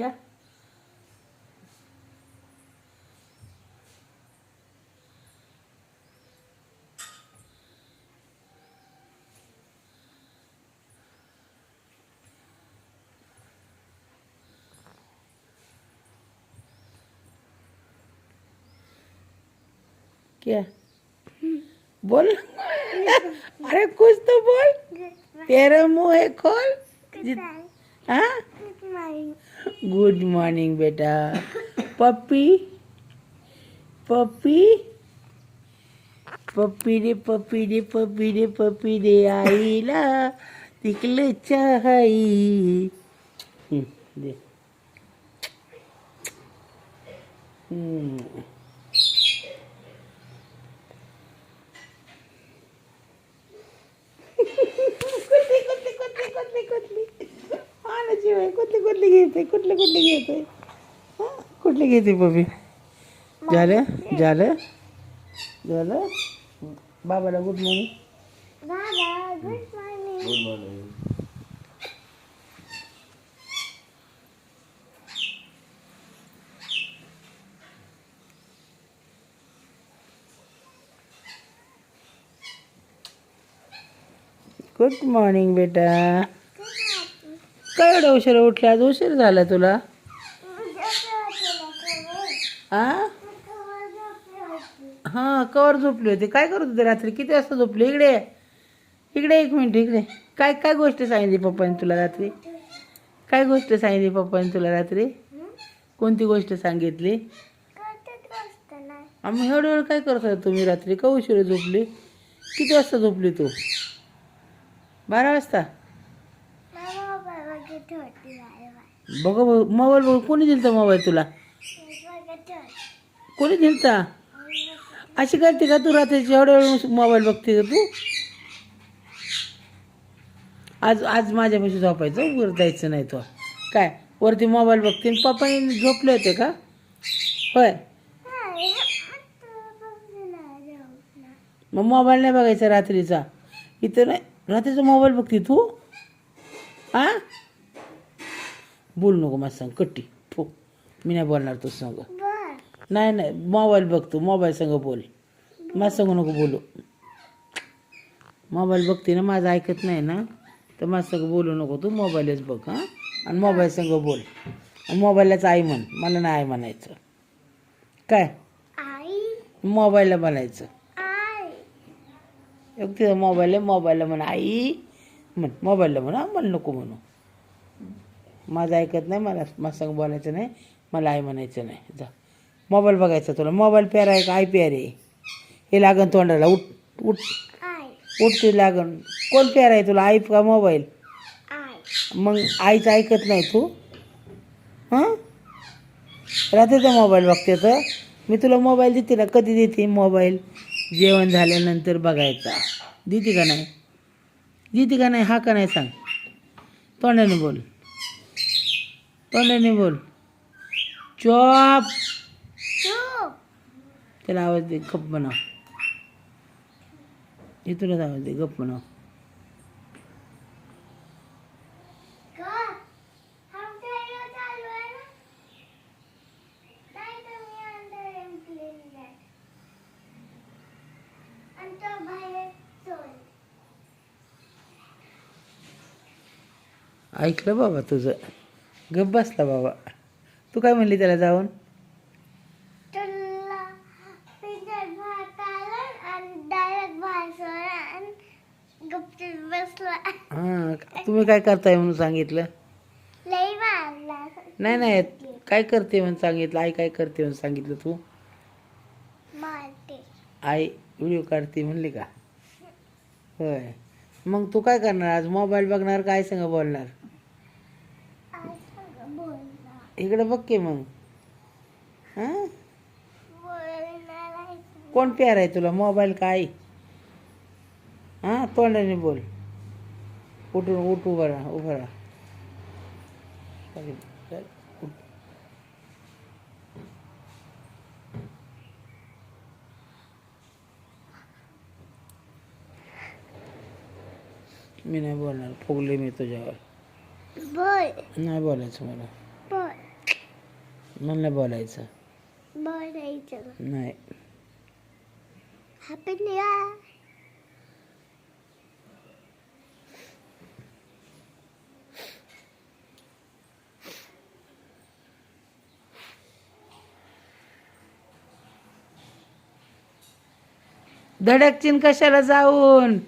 या क्या? बोल। अरे कुछ तो बोल। तेरा मुँह है खोल। हाँ। गुड मॉर्निंग बेटा पप्पी पप्पी पप्पी रे पप्पी रे पप्पी रे पप्पी रे आईला तिकलं चहाई हम्म, दे कुठली कुठली घेते कुठली कुठली घेते? हा? कुठली घेते बबी झालं? झालं? झालं? बाबाला good morning. Good morning. Good morning बेटा. काय एवढं उशीर उठले आज उशीर झाला तुला? आ? हां कवर झोपली होती. काय करत होती रात्री? किती वाजता झोपली? इकडे इकडे एक मिनिट इकडे. काय काय गोष्ट सांगितली पप्पाने तुला रात्री? काय गोष्ट सांगितली पप्पाने तुला रात्री? कोणती गोष्ट सांगितली? आम्ही हळूहळू काय करत होता तुम्ही रात्री? का उशीर झोपली? किती वाजता झोपली तू? बारा वाजता? बघ बघ मोबाईल बघ. कोणी दिलता मोबाईल तुला? कोणी दिलता? अशी करते का तू रात्रीची एवढ्या वेळ मोबाईल बघते का तू? आज आज माझ्यापाशी झोपायचं वर जायचं नाही तो. काय वरती मोबाईल बघते आणि पप्पाने झोपले होते का? होय. मग मोबाईल नाही बघायचा रात्रीचा. इथं नाही रात्रीचा मोबाईल बघते तू? आ? बोल नको माझं सांग कट्टी. फो मी नाही बोलणार तू सांग. नाही नाही मोबाईल बघ तू मोबाईल संग बोल. माझं संग नको बोलू. मोबाईल बघते ना माझं ऐकत नाही ना तर माझं संग बोलू नको तू मोबाईलच बघ हां. आणि मोबाईल संग बोल. आणि मोबाईललाच आई म्हण मला नाही आई म्हणायचं. काय? मोबाईलला म्हणायचं. एक तिथं मोबाईल आहे मोबाईलला म्हणा आई म्हण मोबाईलला म्हणा मला नको म्हणू. माझं ऐकत नाही मला माझं संग बोलायचं नाही मला आई म्हणायचं नाही. जा. मोबाईल बघायचा तुला. मोबाईल प्यारा आहे का प्यार. आहे हे लागन तोंडाला. उठ उठ. उठ ते लागन. कोण प्यार आहे तुला? आई का मोबाईल? मग आईचं ऐकत नाही तू? हां? रात्रीचा मोबाईल बघते तर? मी तुला मोबाईल देते ना? कधी देते मोबाईल? जेवण झाल्यानंतर बघायचा. देते का नाही? देते का नाही? हा का नाही सांग? तोंडाने बोल. तोंडाने बोल. चॉप. त्याला आवाज दे गप्प बनव इथूनच आवाज दे गप्प बनव ऐकलं बाबा तुझं? गप्प बसला बाबा. तू काय म्हणली त्याला जाऊन? हां तुम्ही काय करताय म्हणून सांगितलं? नाही नाही काय करते म्हणून सांगितलं? आई काय करते म्हणून सांगितलं तू? मारते. आई व्हिडिओ काढते म्हणली का? होय. मग तू काय करणार? आज मोबाईल बघणार काय संग बोलणार? इकडे बघ की मग. हां? कोण प्यार आहे तुला? मोबाईल काय? हां? तोंडाने बोल. उठून उठ उभं राहा उभं राहा. मी नाही बोलणार. फुगले मी तुझ्यावर. बोल. नाही बोलायचं मला. मला नाही बोलायचं बोलायचं नाही. हॅपी न्यू इयर धडकचीन कशाला जाऊन?